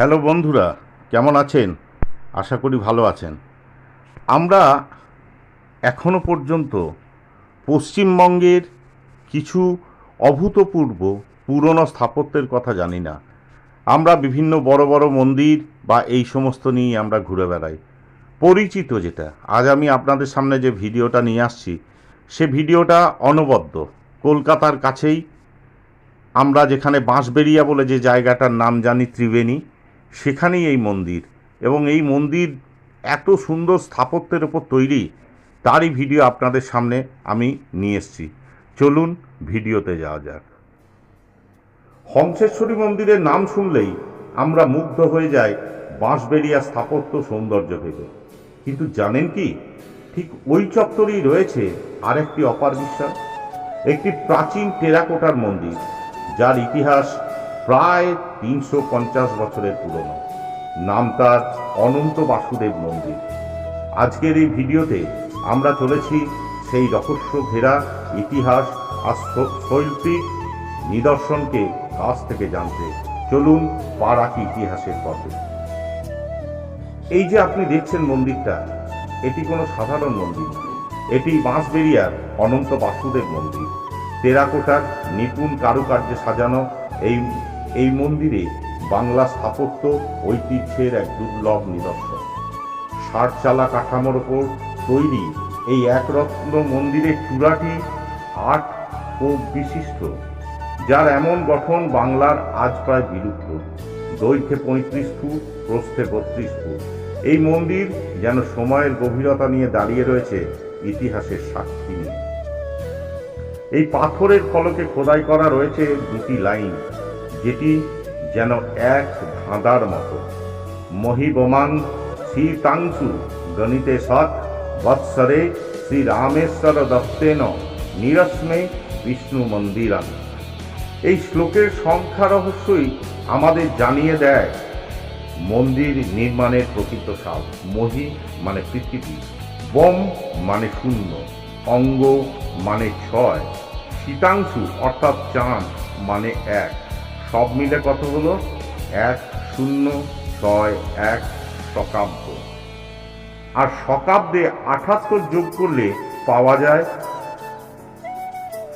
Hello বন্ধুরা, কেমন আছেন? আশা করি ভালো আছেন। আমরা এখনও পর্যন্ত পশ্চিমবঙ্গের কিছু অভূতপূর্ব পুরনো স্থাপত্যের কথা জানি না। আমরা বিভিন্ন বড় বড় মন্দির বা এই সমস্ত নিয়ে আমরা ঘুরে বেড়াই। পরিচিত যেটা, আজ আমি আপনাদের সামনে যে ভিডিওটা নিয়ে আসছি, সে ভিডিওটা অনবদ্য। কলকাতার কাছেই আমরা যেখানে বাঁশবেড়িয়া বলে যে জায়গাটার নাম জানি ত্রিবেণী সেখানেই এই মন্দির এবং এই মন্দির এত সুন্দর স্থাপত্যের ওপর তৈরি, তারই ভিডিও আপনাদের সামনে আমি নিয়ে এসেছি। চলুন ভিডিওতে যাওয়া যাক। হংসেশ্বরী মন্দিরের নাম শুনলেই আমরা মুগ্ধ হয়ে যাই বাঁশবেড়িয়া স্থাপত্য সৌন্দর্য ভেবে কিন্তু জানেন কি? ঠিক ওই চত্বরেই রয়েছে আরেকটি অপার বিশ্বাস, একটি প্রাচীন টেরাকোটার মন্দির, যার ইতিহাস প্রায় তিনশো পঞ্চাশ বছরের পুরনো। নাম তার অনন্ত বাসুদেব মন্দির। আজকের এই ভিডিওতে আমরা চলেছি সেই রহস্য ঘেরা ইতিহাস আর শৈল্পিক নিদর্শনকে কাছ থেকে জানতে। চলুন পারাকি ইতিহাসের পথে। এই যে আপনি দেখছেন মন্দিরটা, এটি কোনো সাধারণ মন্দির এটি বাঁশবেরিয়ার অনন্ত বাসুদেব মন্দির। টেরাকোটার নিপুণ কারুকার্যে সাজানো এই এই মন্দিরে বাংলা স্থাপত্য, ঐতিহ্যের এক দুর্লভ নিদর্শন। ষাট চালা কাঠামোর ওপর তৈরি এই একরত্ন মন্দিরের চূড়াটি আট ও বিশিষ্ট, যার এমন গঠন বাংলার আজ প্রায় বিলুপ্ত। দৈর্ঘ্যে পঁয়ত্রিশ ফুট, প্রস্থে বত্রিশ ফুট। এই মন্দির যেন সময়ের গভীরতা নিয়ে দাঁড়িয়ে রয়েছে ইতিহাসের সাক্ষী। এই পাথরের ফলকে খোদাই করা রয়েছে দুটি লাইন। যেটি যেন এক ধাঁধার মতো। মহিবমাং শ্রী তাংসু গণিতে সৎ বৎসরে শ্রী রামেশ্বর দত্তেন নিরস্মে বিষ্ণু মন্দিরান এই শ্লোকের সংখ্যা রহস্যই আমাদের জানিয়ে দেয় মন্দির নির্মাণের প্রকৃত সাল মহি মানে পৃথিবী, বম মানে শূন্য, অঙ্গ মানে ছয় শীতাংশু অর্থাৎ চাঁদ মানে এক। সব মিলে কত হলো? এক শূন্য ছয় এক শকাব্দ। আর শকাব্দে আঠাত্তর যোগ করলে পাওয়া যায়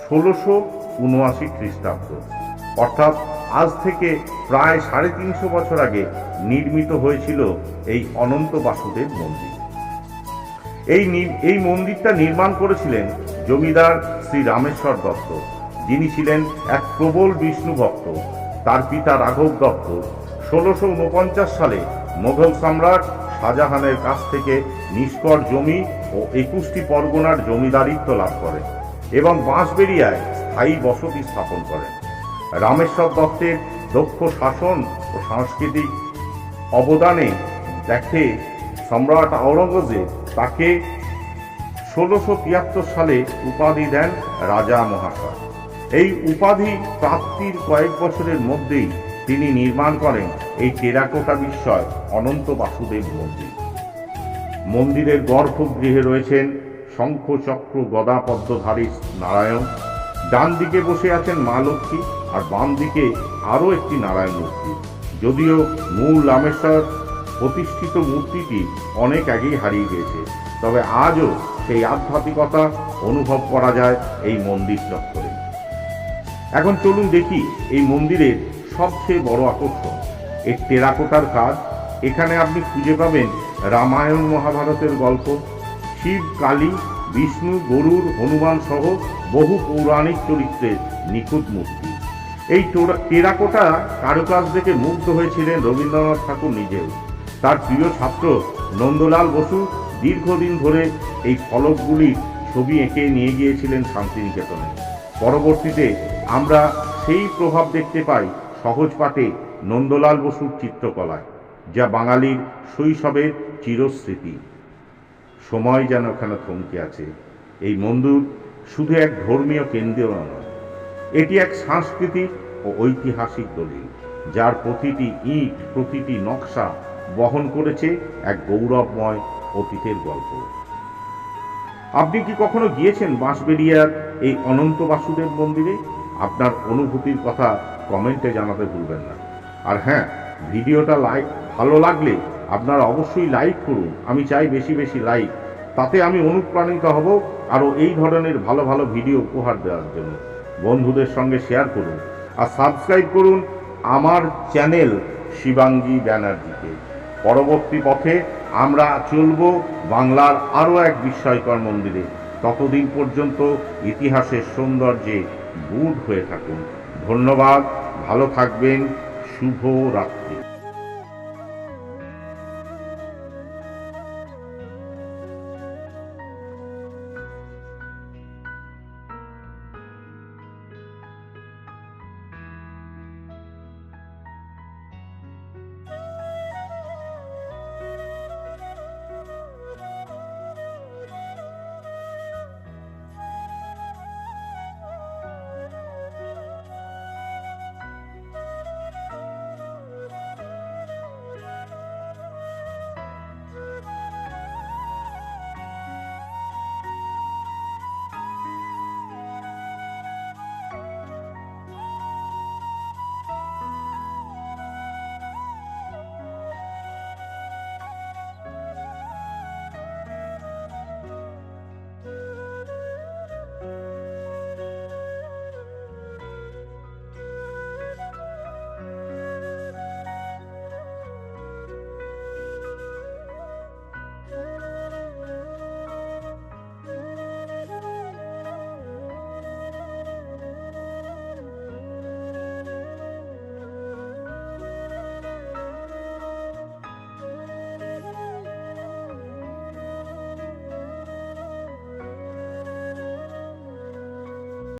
ষোলোশো উনআশি খ্রিস্টাব্দ। অর্থাৎ আজ থেকে প্রায় সাড়ে তিনশো বছর আগে নির্মিত হয়েছিল এই অনন্ত বাসুদেব মন্দির। এই এই মন্দিরটা নির্মাণ করেছিলেন জমিদার শ্রী রামেশ্বর দত্ত, যিনি ছিলেন এক প্রবল বিষ্ণু ভক্ত তার পিতা রাঘব দত্ত। ষোলোশো উনপঞ্চাশ সালে মোগল সম্রাট শাহজাহানের কাছ থেকে নিষ্কর জমি ও একুশটি পরগনার জমিদারিত্ব লাভ করেন এবং বাঁশবেড়িয়ায় স্থায়ী বসতি স্থাপন করেন রামেশ্বর দত্তের দক্ষ শাসন ও সাংস্কৃতিক অবদানে দেখে সম্রাট আওরঙ্গজেব তাকে ষোলোশো সালে উপাধি দেন রাজা মহাশয়। উপাধি প্রাপ্তির কয়েক বছরের মধ্যেই তিনি নির্মাণ করেন এই টেরাকোটা বিস্ময় অনন্ত বাসুদেব মন্দির। মন্দিরের গর্ভগৃহে রয়েছেন শঙ্খ চক্র গদা পদ্মধারী নারায়ণ। ডান দিকে বসে আছেন মা লক্ষ্মী আর বাম দিকে আরও একটি নারায়ণ মূর্তি। যদিও মূল রামেশ্বর প্রতিষ্ঠিত মূর্তিটি অনেক আগেই হারিয়ে গিয়েছে, তবে আজও সেই আধ্যাত্মিকতা অনুভব করা যায় এই মন্দির চত্বরে। এখন চলুন দেখি এই মন্দিরের সবচেয়ে বড় আকর্ষণ। এর টেরাকোটার কাজ, এখানে আপনি খুঁজে পাবেন রামায়ণ মহাভারতের গল্প, শিব, কালী, বিষ্ণু গরুর হনুমান সহ বহু পৌরাণিক চরিত্রের নিখুঁত মূর্তি। এই টোরা- টেরাকোটা কারুকাজ দেখে মুগ্ধ হয়েছিলেন রবীন্দ্রনাথ ঠাকুর নিজেও। তার প্রিয় ছাত্র নন্দলাল বসু দীর্ঘদিন ধরে এই ফলকগুলির ছবি এঁকে নিয়ে গিয়েছিলেন শান্তিনিকেতনে। পরবর্তীতে আমরা সেই প্রভাব দেখতে পাই সহজ পাঠে নন্দলাল বসুর চিত্রকলায়, যা বাঙালির শৈশবের চিরস্মৃতি। সময় যেন এখানে থমকে আছে, এই মন্দির শুধু এক ধর্মীয় কেন্দ্র নয়, এটি এক সাংস্কৃতিক ও ঐতিহাসিক দলিল, যার প্রতিটি ইট, প্রতিটি নকশা বহন করেছে এক গৌরবময় অতীতের গল্প। আপনি কি কখনো গিয়েছেন বাঁশবেড়িয়ার এই অনন্ত বাসুদেব মন্দিরে আপনার অনুভূতির কথা কমেন্টে জানাতে ভুলবেন না। আর হ্যাঁ ভিডিওটা লাইক, ভালো লাগলে আপনারা অবশ্যই লাইক করুন। আমি চাই বেশি বেশি লাইক। তাতে আমি অনুপ্রাণিত হব আরও এই ধরনের ভালো ভালো ভিডিও উপহার দেওয়ার জন্য। বন্ধুদের সঙ্গে শেয়ার করুন। আর সাবস্ক্রাইব করুন আমার চ্যানেল শিবাঙ্গী ব্যানার্জিকে। পরবর্তী পথে আমরা চলব বাংলার আরও এক বিস্ময়কর মন্দিরে। ততদিন পর্যন্ত ইতিহাসের সৌন্দর্যে বুধ হয়ে থাকুন। ধন্যবাদ ভালো থাকবেন শুভ রাত্রি